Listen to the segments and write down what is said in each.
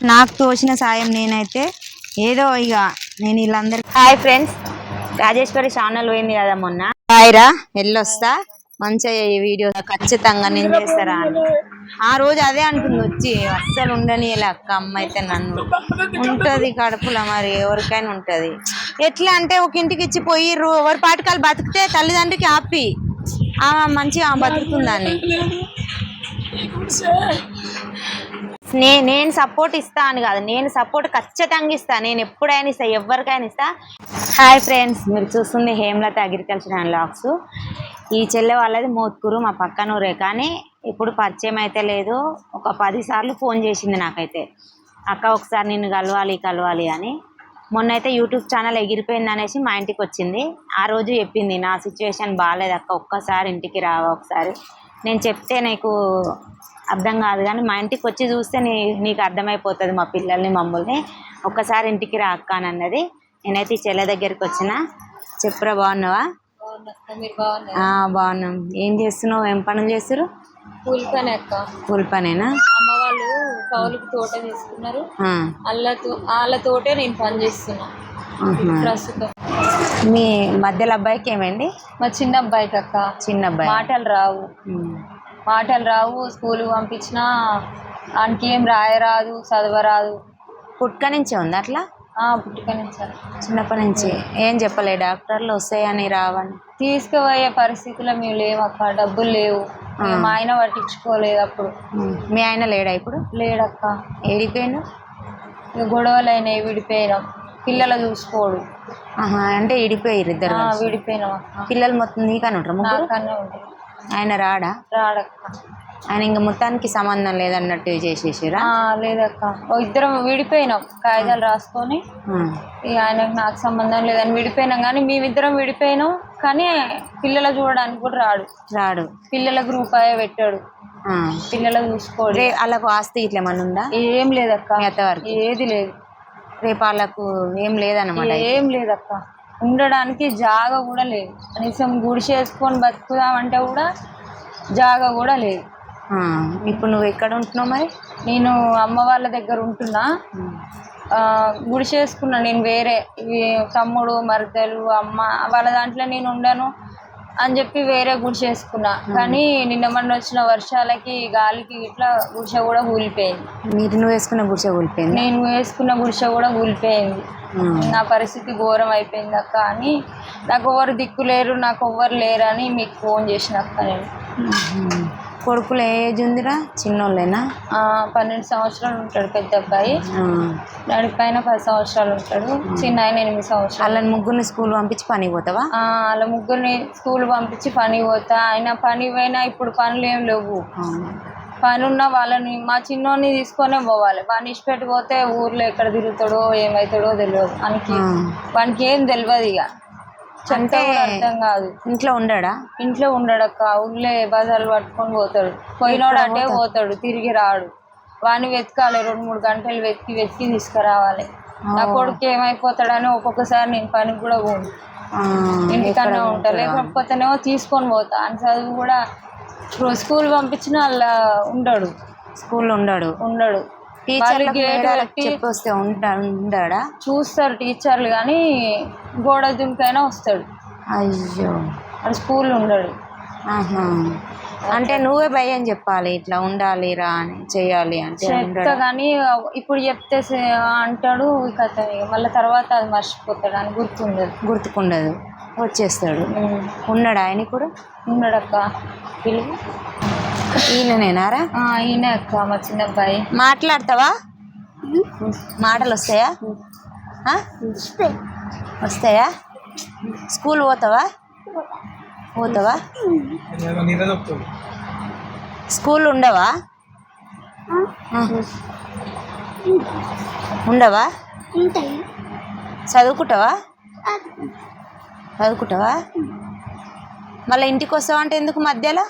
నాకు తోచిన సాయం నేనైతే ఏదో ఇక నేను వీళ్ళందరికీ హాయ్ ఫ్రెండ్స్ రాజేశ్వరి ఛానల్ పోయింది కదా మొన్న. హాయ్ రా వెళ్ళొస్తా. మంచిగా ఈ వీడియో ఖచ్చితంగా నేను చేస్తారా అని. ఆ రోజు అదే అంటుంది వచ్చి అస్సలు ఉండని అక్క అమ్మ అయితే నన్ను. ఉంటది కడుపులో మరి ఎవరికైనా ఉంటది. ఎట్లా అంటే ఒక ఇంటికి ఇచ్చి పోయిర్రు ఎవరి పాటకాలు బతికితే తల్లిదండ్రికి ఆమె మంచిగా బతుకుతుందని. నే నేను సపోర్ట్ ఇస్తా అని కాదు. నేను సపోర్ట్ ఖచ్చితంగా ఇస్తాను నేను ఎప్పుడైనా ఇస్తా ఎవరికైనా ఇస్తా. హాయ్ ఫ్రెండ్స్ మీరు చూస్తుంది హేమలత అగ్రికల్చర్ అండ్ లాక్స్ ఈ చెల్లె వాళ్ళది మోత్కూరు మా పక్కన ఊరే. కానీ ఇప్పుడు పరిచయం అయితే లేదు. ఒక పది సార్లు ఫోన్ చేసింది నాకైతే. అక్క ఒకసారి నిన్ను కలవాలి కలవాలి అని. మొన్న అయితే యూట్యూబ్ ఛానల్ ఎగిరిపోయింది అనేసి మా ఇంటికి వచ్చింది. ఆ రోజు చెప్పింది నా సిచ్యువేషన్ బాగాలేదు అక్క ఒక్కసారి ఇంటికి రావా ఒకసారి. నేను చెప్తే నీకు అర్థం కాదు కానీ మా ఇంటికి వచ్చి చూస్తే నీ నీకు అర్థమైపోతుంది మా పిల్లల్ని మమ్మల్ని. ఒక్కసారి ఇంటికి రా అక్క అని అన్నది. నేనైతే ఈ చెల్లె దగ్గరికి వచ్చిన. చెప్పురా బాగున్నావా? బాగున్నాం ఏం చేస్తున్నావు? ఏం పనులు చేస్తారు కూలి పని అక్క. కూలి పనేనా? అమ్మ వాళ్ళు కౌలుకి తోట తీసుకున్నారు. ఆ, వాళ్ళతో వాళ్ళ తోటే నేను పని చేస్తున్నా. ప్రస్తుతం. మీ మధ్యలో అబ్బాయికి ఏమైంది? మా చిన్న అబ్బాయికి అక్క. చిన్న అబ్బాయి. మాటలు రావు. మాటలు రావు స్కూల్ పంపించినా ఆయనకి ఏం రాయరాదు చదవరాదు. పుట్టుక నుంచే ఉంది అట్లా? ఆ పుట్టుక నుంచి. చిన్నప్పటి నుంచి. ఏం చెప్పలే? డాక్టర్లు వస్తాయని రావని. తీసుకుపోయే పరిస్థితిలో మేము లేవు అక్క డబ్బులు లేవు. మా ఆయన పట్టించుకోలేదు అప్పుడు. మీ ఆయన లేడా ఇప్పుడు? లేడక్క. ఏడిపోయిండు? గొడవలు అయినాయి విడిపోయినాం. పిల్లలు చూసుకోడు. అంటే ఇడిపోయారు ఇద్దరు. విడిపోయినాం పిల్లలు మొత్తం నీకని ఉంటారు నాకన్నా ఉంటాయి ఆయన రాడా? రాడక్క ఆయన ఇంకా మొత్తానికి సంబంధం లేదన్నట్టు చేసేసిరా? ఆ, లేదక్క. ఓ ఇద్దరం విడిపోయినాం కాగితాలు రాసుకొని. ఇక ఆయనకు నాకు సంబంధం లేదని విడిపోయినాం కానీ మేమిద్దరం విడిపోయినాం కానీ పిల్లలు చూడడానికి కూడా రాడు. రాడు. పిల్లలకు రూపాయి పెట్టాడు. ఆ. పిల్లలు చూసుకోడు. రే వాళ్ళకు ఆస్తి ఇట్లా ఏమన్నా ఉందా? ఏం లేదక్క. మీ అత్తవారికి ఏది లేదు. రేపు వాళ్ళకు ఏం లేదన్నమాట ఏం లేదక్క. ఉండడానికి జాగ కూడా లేదు. కనీసం గుడిసేసుకొని బతుకుదామంటే కూడా జాగ కూడా లేదు. ఇప్పుడు నువ్వు ఎక్కడ ఉంటున్నావు మరి? నేను అమ్మ వాళ్ళ దగ్గర ఉంటున్నా. ఆ, గుడిసేసుకున్నా నేను వేరే తమ్ముడు మరదలు అమ్మ వాళ్ళ దాంట్లో నేను ఉండను. అని చెప్పి వేరే గుడిసేసుకున్నా కానీ నిన్న మొన్న వచ్చిన వర్షాలకి గాలికి ఇట్లా గుడిసె కూడా కూలిపోయింది. మీరు నువ్వు వేసుకున్న గుడిసె కూలిపోయింది? నేను వేసుకున్న గుడిసె కూడా కూలిపోయింది. నా పరిస్థితి ఘోరం అయిపోయింది అక్క అని. నాకు ఎవరు దిక్కు లేరు నాకు ఎవ్వరు లేరు అని మీకు ఫోన్ చేసిన అక్క నేను. కొడుకులు ఏ ఏజ్ ఉందిరా? చిన్నోళ్ళేనా? పన్నెండు సంవత్సరాలు ఉంటాడు పెద్ద అబ్బాయి. నడి పైన పది సంవత్సరాలు ఉంటాడు. చిన్న ఆయన ఎనిమిది సంవత్సరాలు. వాళ్ళని ముగ్గురిని స్కూల్ పంపించి పనికి పోతావా? వాళ్ళ ముగ్గురిని స్కూల్ పంపించి పని పోతా. ఆయన పని పోయినా ఇప్పుడు పనులు ఏం లేవు. పని ఉన్న వాళ్ళని మా చిన్నోని తీసుకొనే పోవాలి. పని ఇచ్చిపెట్టి పోతే ఊర్లో ఎక్కడ తిరుగుతాడో ఏమవుతాడో తెలియదు. మనకి. వానికి ఏం తెలియదు ఇక. కూడా అర్థం కాదు. ఇంట్లో ఉండడా? ఇంట్లో ఉండడక్క ఊళ్ళే బజార్లు పట్టుకొని పోతాడు. పోయినోడు అంటే పోతాడు. తిరిగి రాడు. వాడిని వెతకాలి రెండు మూడు గంటలు వెతికి వెతికి తీసుకురావాలి. నా కొడుకు ఏమైపోతాడని ఒక్కొక్కసారి నేను పనికి కూడా పోను. ఇంటికన్నా ఉంటా. లేకపోతేనేమో తీసుకొని పోతా. అని చదువు కూడా స్కూల్ పంపించిన అలా ఉండడు. స్కూల్లో ఉండడు. ఉండడు. టీచర్లకు వస్తే ఉంటా ఉండడా? చూస్తారు టీచర్లు కానీ గోడ దుంకైనా వస్తాడు. అయ్యో. అది స్కూల్ ఉండడు. ఆహా. అంటే నువ్వే భయం చెప్పాలి ఇట్లా ఉండాలి రా అని చెయ్యాలి అంటే చెప్తా? కానీ ఇప్పుడు చెప్తే అంటాడు కథ మళ్ళీ తర్వాత అది మర్చిపోతాడు అని గుర్తుండదు. గుర్తుకుండదు. వచ్చేస్తాడు. ఉన్నాడా ఆయన కూడా? ఉన్నాడక్క. పిలువు. ఈయననేనారా? ఈయనే అక్క మా చిన్న అబ్బాయి మాట్లాడతావా? మాటలు వస్తాయా? వస్తాయా? స్కూల్ పోతావా? పోతావా? స్కూల్ ఉండవా. ఉండవా? చదువుకుంటావా? చదువుకుంటావా? మళ్ళీ ఇంటికి వస్తావా అంటే ఎందుకు మధ్యలో?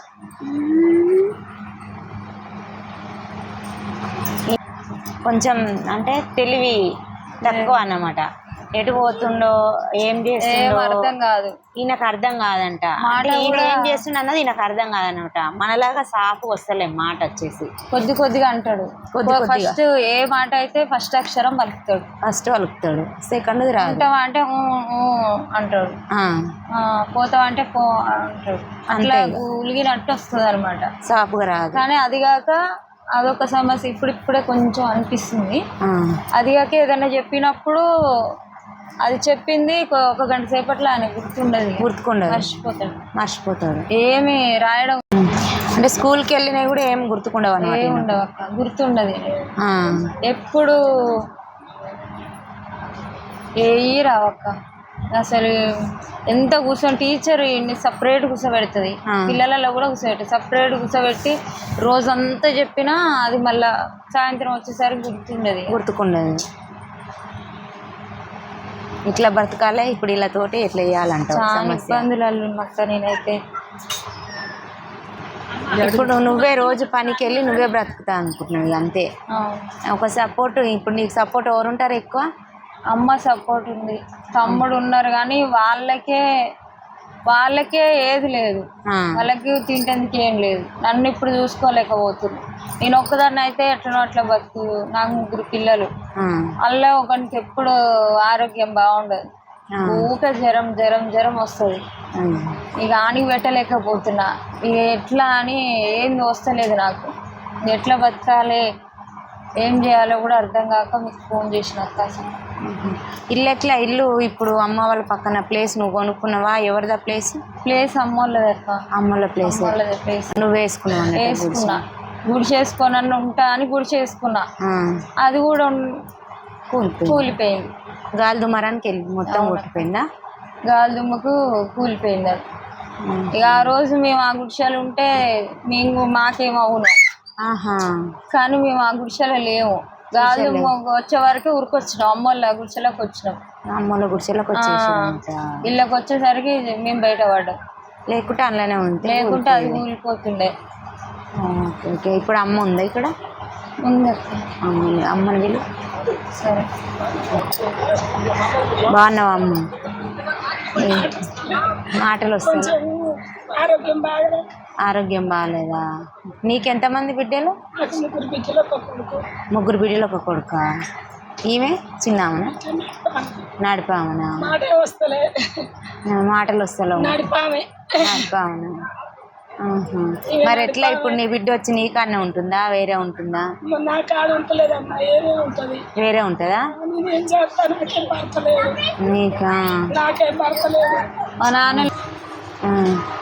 కొంచెం అంటే తెలివి తక్కువ అన్నమాట. ఎటు పోతుండో ఏం చేస్తుండో అర్థం కాదు. ఈయనకు అర్థం కాదంట. ఈయన ఏం చేస్తుండ అన్నది ఈయనకు అర్థం కాదనమాట మనలాగా సాపు వస్తలేం మాట వచ్చేసి. కొద్ది కొద్దిగా అంటాడు. ఫస్ట్ ఏ మాట అయితే ఫస్ట్ అక్షరం పలుకుతాడు. ఫస్ట్ వలుకుతాడు సెకండ్ రాదు. ఉంటావా అంటే అంటాడు. పోతావా అంటే పో అంటాడు. అట్లా. ఉలిగినట్టు వస్తుంది అనమాట సాపుగా రాదు. కానీ అది కాక అదొక సమస్య. ఇప్పుడిప్పుడే కొంచెం అనిపిస్తుంది. అది కాక ఏదైనా చెప్పినప్పుడు అది చెప్పింది ఒక- గంట సేపట్లో ఆయన గుర్తుండదు. గుర్తుకుండదు. మర్చిపోతాడు. మర్చిపోతాడు. ఏమి రాయడం అంటే స్కూల్కి వెళ్ళినవి కూడా ఏం గుర్తుకుండవు అనమాట ఏమి ఉండవు అక్క. గుర్తుండదు. ఎప్పుడు ఏ రావక్క అసలు ఎంత కూర్చొని టీచర్ సపరేట్ కూర్చోబెడుతుంది. పిల్లలలో కూడా కూర్చోబెట్టి సపరేట్ కూర్చోబెట్టి రోజంతా చెప్పినా అది మళ్ళా సాయంత్రం వచ్చేసరికి గుర్తుండదు. గుర్తుకుండదు. ఇట్లా బ్రతకాలే ఇప్పుడు ఇలా తోటి చేయాలంటావు? చాలా సమస్య. ఇబ్బందులలో ఉన్నక్క నేనైతే. ఇప్పుడు నువ్వే రోజు పనికి వెళ్ళి నువ్వే బ్రతుకుతా అనుకుంటున్నావు అంతే. ఒక సపోర్ట్ ఇప్పుడు నీకు సపోర్ట్ ఎవరు ఉంటారు ఎక్కువ? అమ్మ సపోర్ట్ ఉంది. తమ్ముడు ఉన్నారు కానీ వాళ్ళకే వాళ్ళకే ఏది లేదు. వాళ్ళకి తింటేందుకు ఏం లేదు. నన్ను ఇప్పుడు చూసుకోలేకపోతుంది నేను ఒక్కదాన్ని అయితే ఎట్లనో అట్లా బతుకు నాకు ముగ్గురు పిల్లలు. అలా ఒకరికి ఎప్పుడు ఆరోగ్యం బాగుండదు. ఊకే జ్వరం జ్వరం జ్వరం వస్తుంది. ఇక ఆనికి పెట్టలేకపోతున్నా. ఇక ఎట్లా అని ఏంది వస్తలేదు నాకు. ఎట్లా బతకాలి? ఏం చేయాలో కూడా అర్థం కాక మీకు ఫోన్ చేసిన అసలు. ఇల్లు ఎట్లా? ఇల్లు ఇప్పుడు అమ్మ వాళ్ళ పక్కన ప్లేస్ నువ్వు కొనుక్కున్నావా? ఎవరిదా ప్లేస్ ప్లేస్ అమ్మోళ్ళది అక్క. అమ్మల ప్లేస్ అమ్మోళ్ళది ప్లేస్ నువ్వు వేసుకున్నావు అన్నట్టు వేసుకున్నా. గుడి చేసుకోనని ఉంటా అని గుడి చేసుకున్నా ఆ, అది కూడా ఉన్- కూలిపోయింది. కూలిపోయింది. గాలి దుమారానికి వెళ్ళి మొత్తం కొట్టిపోయిందా గాలి దుమ్మకు కూలిపోయింది అది. ఉమ్. ఇక ఆ రోజు మేము ఆ గుడిసెలు ఉంటే మేము మాకేం అవును. ఆహా కానీ మేము ఆ గుడిసెలో గాలి దుమ్మ వచ్చే వరకు ఊరికొచ్చినాం. అమ్మోళ్ళ గుడిసెలోకి వచ్చినాం. అమ్మల గుడిసెలకు వచ్చేసి ఇళ్ళకి వచ్చేసరికి మేము బయట పడ్డాం. లేకుంటే అందులోనే ఉంది లేకుంటే అది కూలిపోతుండే ఓకే ఓకే. ఇప్పుడు అమ్మ ఉందా ఇక్కడ? ఉంది అమ్మ ఉంది. అమ్మని వీళ్ళు సరే. బాగున్నావా అమ్మ? మాటలు వస్తాయి? ఆరోగ్యం బాగా ఆరోగ్యం బాగాలేదా నీకెంతమంది బిడ్డలు? ముగ్గురు బిడ్డలు ఒక కొడుకు. ముగ్గురు బిడ్డలు ఒక కొడుక ఈమె చిన్నామనా నడిపామనా? మాటే వస్తలే మాటలు వస్తలేవు నడిపామే. నడిపామనా. మరి ఎట్లా ఇప్పుడు నీ బిడ్డ వచ్చి నీకన్నా ఉంటుందా? వేరే ఉంటుందా? నా కాడ ఉంటలేదమ్మా ఏదే ఉంటది. వేరే ఉంటుందా? నేనేం చేస్తాను నాకేం నాన్న.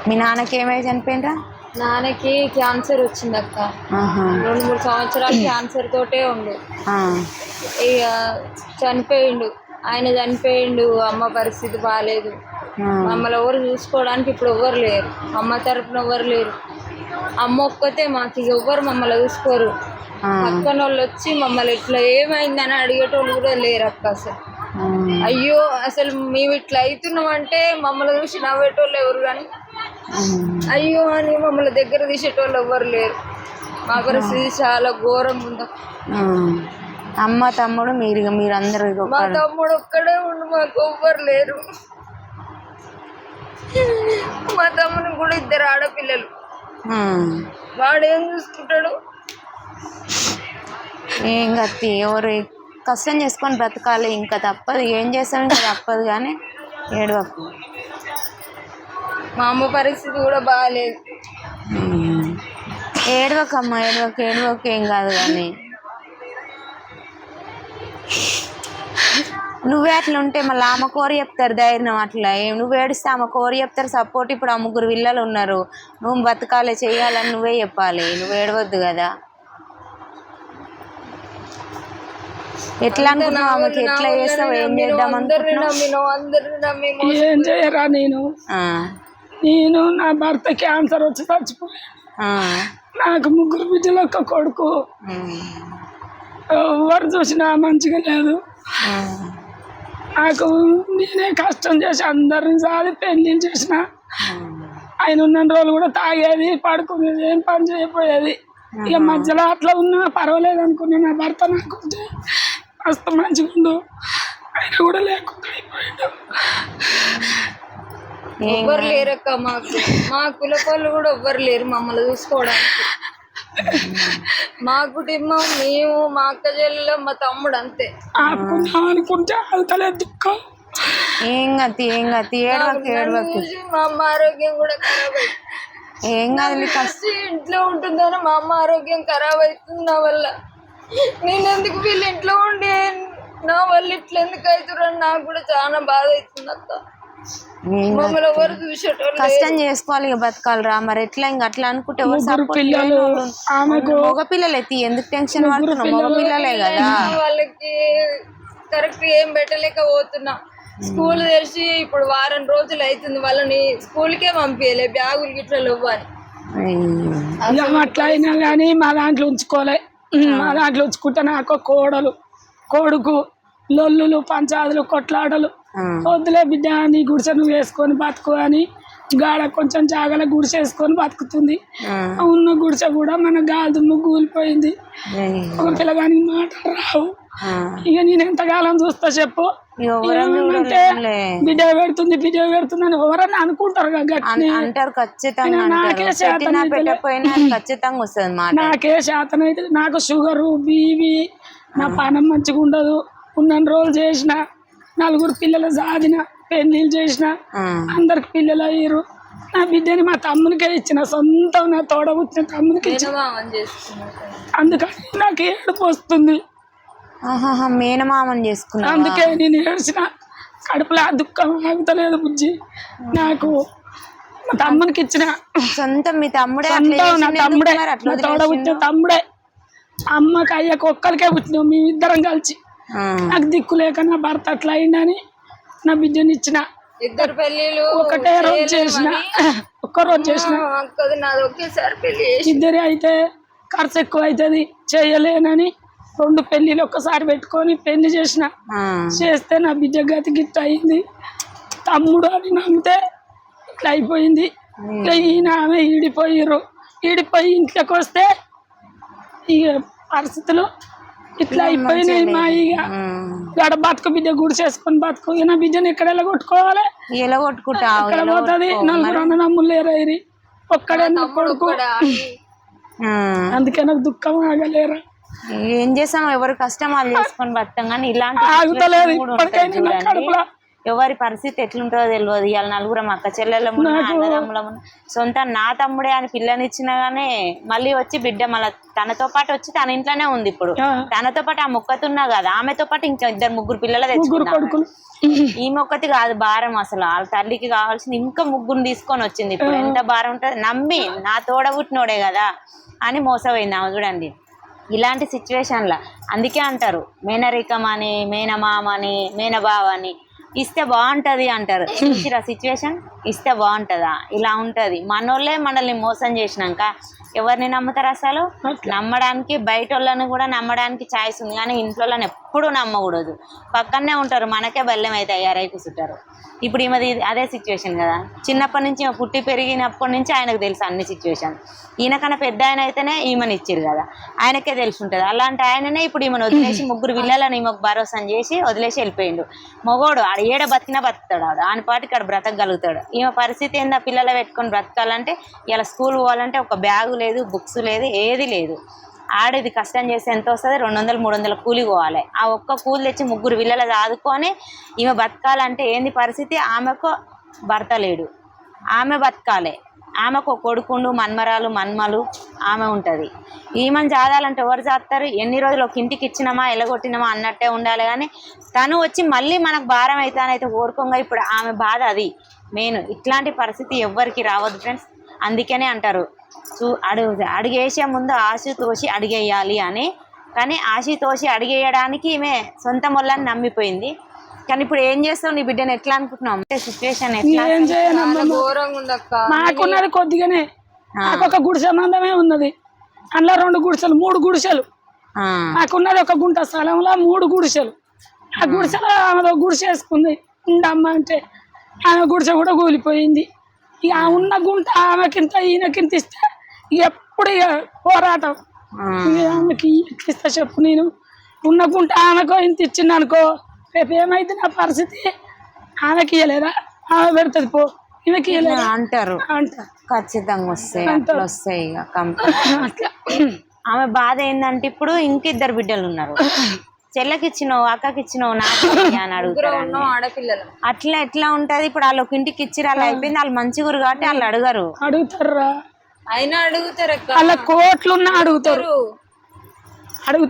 మీ నాన్నకి ఏమై చనిపోయిందా నాన్నకి క్యాన్సర్ వచ్చింది అక్క. రెండు మూడు సంవత్సరాలు క్యాన్సర్ తోటే ఉండు. ఇక చనిపోయిండు. ఆయన చనిపోయిండు అమ్మ పరిస్థితి బాగాలేదు. మమ్మల్ని ఎవరు చూసుకోవడానికి ఇప్పుడు ఎవ్వరు లేరు. అమ్మ తరపున ఎవ్వరు లేరు. అమ్మ ఒక్కతే మాకు ఎవ్వరు మమ్మల్ని చూసుకోరు. పక్కన వాళ్ళు వచ్చి మమ్మల్ని ఇట్లా ఏమైందని అడిగేటోళ్ళు కూడా లేరు అక్క అసలు. అయ్యో అసలు మేము ఇట్లా అవుతున్నామంటే మమ్మల్ని చూసి నవ్వేటోళ్ళు ఎవరు కానీ. అయ్యో అని మమ్మల్ని దగ్గర తీసేటోళ్ళు ఎవ్వరు లేరు మా పరిస్థితి చాలా ఘోరంగా ఉంది. అమ్మ తమ్ముడు మీరు మీరు అందరూ మా. తమ్ముడు ఒక్కడే ఉండు మాకు ఎవ్వరు లేరు మా తమ్ముడు కూడా ఇద్దరు ఆడపిల్లలు. వాడు ఏం చూసుకుంటాడు ఏం కత్తి ఎవరు కష్టం చేసుకొని బ్రతకాలి. ఇంకా తప్పదు. ఏం చేస్తాం ఇంకా తప్పదు కానీ ఏడవకు. మా అమ్మ పరిస్థితి కూడా బాగాలేదు. ఏడవకమ్మ ఏడవకు ఏడవకు ఏం కాదు కానీ. నువ్వే అట్లా ఉంటే మళ్ళీ ఆమె కోరి చెప్తారు ధైర్యం అట్లా. ఏం నువ్వు ఏడిస్తే ఆమె కోరి చెప్తారు సపోర్ట్. ఇప్పుడు ఆ ముగ్గురు పిల్లలు ఉన్నారు. నువ్వు బతకాలి చేయాలని నువ్వే చెప్పాలి. నువ్వు ఏడవద్దు కదా. ఎట్లా అనుకుంటున్నావు ఆమెకి ఎట్లా చేస్తావు ఏం చేద్దాం ఏం చేయరా నేను? ఆ, నేను నా భర్త క్యాన్సర్ వచ్చి చచ్చిపోయాను ఆ, నాకు ముగ్గురు బిడ్డలు ఒక్క కొడుకు. ఎవరు చూసినా మంచిగా లేదు. ఆ, నాకు నేనే కష్టం చేసి అందరిని సాది పెళ్ళి చేసిన. ఆయన ఉన్న రోజులు కూడా తాగేది పడుకునేది ఏం పని చేయకపోయేది. ఇక మధ్యలో అట్లా ఉన్నా పర్వాలేదు అనుకున్నా నా భర్త నాకు మస్తు మంచిగా ఉండు. ఆయన కూడా లేకుండా అయిపోయాడు ఎవ్వరు లేరక్క మాకు. మా కులపోళ్ళు కూడా ఎవ్వరు లేరు మమ్మల్ని చూసుకోవడానికి. మా కుటుంబం మేము మా అక్క చెల్లెలు మా తమ్ముడు అంతే. ఆపుకుందాం అనుకుంటే దుఃఖం ఏం గతి ఏం గతి? ఏడవకి ఏడవకి. చూసి మా అమ్మ ఆరోగ్యం కూడా ఖరాబ్ అయింది ఏం కాదు నీకు కష్టం ఇంట్లో ఉంటుందని మా అమ్మ ఆరోగ్యం ఖరాబ్ అవుతుంది నా వల్ల. నేను ఎందుకు వీళ్ళు ఇంట్లో ఉండి నా వల్ల ఇట్లా ఎందుకు అవుతురని నాకు కూడా చాలా బాధ అవుతుంది అక్క కాదు. మమ్మల్ని ఎవరు చూసేటోళ్ళు కష్టం చేసుకోవాలి ఇక బతకాలిరా. మరి ఎట్లా ఇంకా అట్లా అనుకుంటే ఎవరు support పిల్లలు. ఆమెకు మగ పిల్లలు ఎత్తి ఎందుకు టెన్షన్ పడుతున్నావు? మగ పిల్లలే కదా. వాళ్ళకి కరెక్ట్ ఏం పెట్టలేక పోతున్నా స్కూల్ తెరిచి ఇప్పుడు వారం రోజులు అవుతుంది. వాళ్ళని స్కూల్కే పంపించలే బ్యాగులు గిట్ల. ఇక అట్లా అయినా కానీ మా దాంట్లో ఉంచుకోలే. మా దాంట్లో ఉంచుకుంటే నాకు కోడలు కొడుకు లొల్లులు పంచాదులు కొట్లాటలు ఆ. వద్దులే బిడ్డ నీ గుడిసె నువ్వు వేసుకొని బతుకు అని గాడ కొంచెం జాగల గుడిసె వేసుకొని బతుకుతుంది. ఉన్న గుడిసె కూడా మన గాలి దుమ్ము కూలిపోయింది. ఒక పిల్లగానికి మాటలు రావు. ఇక నేను ఎంతకాలం చూస్తా చెప్పు. బిడ్డ పెడుతుంది బిడ్డ పెడుతుంది అని ఎవరన్నా అనుకుంటారు అంటారు ఖచ్చితంగా నాకే ఖచ్చితంగా వస్తుంది మాట. నాకే శాతం అయితే నాకు షుగరు బీపీ నా పానం మంచిగా ఉండదు ఉన్న రోజులు చేసిన నలుగురు పిల్లలు సాదిన పెళ్ళిళ్ళు చేసిన. అందరికి పిల్లలు అయ్యారు. నా బిడ్డని మా తమ్మునికే ఇచ్చిన సొంతం నా తోడ తమ్మునికి ఇచ్చిన. అందుకని నాకు ఏడుపు వస్తుంది. మేనమామని చేసుకున్నా అందుకే నేను ఏడ్చిన కడుపులో ఆ దుఃఖం ఆగుతలేదు బుజ్జి. నాకు మా తమ్మునికి ఇచ్చిన. సొంతం మీ తమ్ముడే నా తమ్ముడే తోడ తమ్ముడే. అమ్మకి అయ్యకు ఒక్కరికే పుట్టినాం మేమిద్దరం కలిసి. నాకు దిక్కు లేక నా భర్త అట్లా అయిందని నా బిడ్డని ఇచ్చిన. ఇద్దరు పెళ్ళిళ్ళు ఒకటే రోజు చేసిన. ఒక్క రోజు చేసిన నాది ఒకేసారి పెళ్ళి ఇద్దరి అయితే ఖర్చు ఎక్కువ అవుతుంది చేయలేనని రెండు పెళ్ళిళ్ళు ఒక్కసారి పెట్టుకొని పెళ్ళి చేసిన. చేస్తే నా బిడ్డ గతి గిట్ట అయింది. తమ్ముడు అని నమ్మితే ఇట్లా అయిపోయింది. ఈయన ఆమె ఈడిపోయారు ఈడిపోయి ఇంట్లోకి వస్తే ఇక పరిస్థితులు ఇట్లా అయిపోయినాయి మా ఇక. ఇక్కడ బతుకు బిడ్డ గుడి చేసుకొని బతుకు. ఇక నా బిడ్డను ఎక్కడ కొట్టుకోవాలి? ఎలా కొట్టుకుంటావు ఇక్కడ పోతుంది? నలుగురు అన్నదమ్ములు లేరు ఒక్కడే నా కొడుకు. అందుకే నాకు దుఃఖం ఆగలేరా? ఏం చేసాం ఎవరు కష్టం వాళ్ళు చేసుకొని బతాం కానీ ఇలాంటి ఆగుతలేదు. ఇప్పటికైనా కడుపులో ఎవరి పరిస్థితి ఎట్లుంటుందో తెలియదు ఇవాళ నలుగురం అక్క చెల్లెళ్ళము అన్నదమ్ములము సొంత నా తమ్ముడే అని పిల్లనిచ్చినా గానీ మళ్ళీ వచ్చి బిడ్డ మళ్ళీ తనతో పాటు వచ్చి తన ఇంట్లోనే ఉంది ఇప్పుడు. తనతో పాటు ఆ మొక్కతున్నా కదా. ఆమెతో పాటు ఇంకా ఇద్దరు ముగ్గురు పిల్లలు ముగ్గురు తెచ్చుకున్నా కొడుకులు. ఈ మొక్కతి కాదు భారం అసలు. వాళ్ళ తల్లికి కావాల్సింది ఇంకా ముగ్గురు తీసుకొని వచ్చింది ఇప్పుడు. ఎంత భారం ఉంటుంది? నమ్మి నా తోడబుట్టినోడే కదా అని మోసపోయింది ఆమె చూడండి. ఇలాంటి సిచ్యువేషన్ల అందుకే అంటారు మేనరికం అని మేనమామ అని మేనబావ అని ఇస్తే బాగుంటది అంటారు. చూసిరా సిచ్యువేషన్ ఇస్తే బాగుంటుందా? ఇలా ఉంటది. మనోళ్ళే మనల్ని మోసం చేసినాక ఎవరిని నమ్ముతారు అసలు? నమ్మడానికి బయట వాళ్ళని కూడా నమ్మడానికి ఛాయిస్ ఉంది. కానీ ఇంట్లో ఎప్పుడూ నమ్మకూడదు. పక్కనే ఉంటారు. మనకే బెల్లం అయితే తయారై కూర్చుంటారు ఇప్పుడు ఈమెది అదే సిచ్యువేషన్ కదా. చిన్నప్పటి నుంచి పుట్టి పెరిగినప్పటి నుంచి ఆయనకు తెలుసు అన్ని సిచ్యువేషన్ ఈయనకన్నా పెద్ద ఆయన అయితేనే ఈమెను ఇచ్చారు కదా. ఆయనకే తెలిసి ఉంటుంది అలాంటి ఆయననే ఇప్పుడు ఈమెను వదిలేసి ముగ్గురు పిల్లలని ఈమెకు భరోసా చేసి వదిలేసి వెళ్ళిపోయిండు. మగోడు ఆడ ఏడ బతికినా బతుకుతాడు ఆడు. ఆయన పాటికి ఆడ బ్రతకగలుగుతాడు. ఈమె పరిస్థితి ఏందా? పిల్లలు పెట్టుకొని బ్రతకాలంటే ఇలా స్కూల్ పోవాలంటే ఒక బ్యాగు లేదు బుక్స్ లేదు ఏది లేదు. ఆడేది కష్టం చేస్తే ఎంత వస్తుంది? రెండు వందలు మూడు వందల కూలి పోవాలి. ఆ ఒక్క కూలి తెచ్చి ముగ్గురు పిల్లలు ఆదుకొని ఈమె బతకాలంటే ఏంది పరిస్థితి? ఆమెకు భర్త లేడు. ఆమె బతకాలి. ఆమెకు కొడుకుండు మన్మరాలు మన్మలు ఆమె ఉంటుంది. ఈమెను చాదాలంటే ఎవరు చేస్తారు ఎన్ని రోజులు ఒక ఇంటికి ఇచ్చినామా ఎలగొట్టినామా అన్నట్టే ఉండాలి కానీ తను వచ్చి మళ్ళీ మనకు భారం అవుతానైతే కోరుకోగా ఇప్పుడు ఆమె బాధ అది. మెయిన్ ఇట్లాంటి పరిస్థితి ఎవ్వరికి రావద్దు ఫ్రెండ్స్. అందుకనే అంటారు. చూ అడుగు అడిగేసే ముందు ఆశ తోసి అడిగేయాలి అని. కానీ ఆశ తోసి అడిగేయడానికి ఈమె సొంత మొల్లని నమ్మిపోయింది. కానీ ఇప్పుడు ఏం చేస్తావు నీ బిడ్డను ఎట్లా అనుకుంటున్నావు? అంటే సిచ్యువేషన్ మాకున్నది కొద్దిగానే. నాకు ఒక గుడిసె మందమే ఉన్నది. అందులో రెండు గుడిసెలు మూడు గుడిసెలు. ఆ, నాకున్నది ఒక గుంట స్థలంలో మూడు గుడిసెలు. ఆ గుడిసెలో ఆమె గుడిసె వేసుకుంది. ఉండమ్మ అంటే ఆమె గుడిసె కూడా కూలిపోయింది. ఇక ఆ ఉన్న గుంట ఆమెకింత ఈయనకింత ఇస్తే ఎప్పుడు ఇక పోరాటం. ఆమెకి ఇస్తా చెప్పు నేను. ఉన్న గుంట ఆమెకో ఇంత ఇచ్చింది అనుకో రేపు ఏమైతే నా పరిస్థితి? ఆమెకి ఇయ్యలేరా ఆమె పెడుతుంది పో. ఈమెకి అంటారు. అంట ఖచ్చితంగా వస్తాయి అట్లా వస్తాయి ఇక కంపల్సరీ. ఆమె బాధ ఏంటంటే ఇప్పుడు ఇంకిద్దరు బిడ్డలు ఉన్నారు. చెల్లకి ఇచ్చినావు అక్కకి ఇచ్చినావు నాకు అని అడుగుతారు ఆడపిల్లలు. అట్లా ఎట్లా ఉంటది? ఇప్పుడు వాళ్ళు ఒక ఇంటికి ఇచ్చిరు అలా అయిపోయింది వాళ్ళు మంచిగురు కాబట్టి వాళ్ళు అడగరు. అడుగుతారా అయినా అడుగుతారు వాళ్ళ కోట్లున్నా అడుగుతారు. అడుగు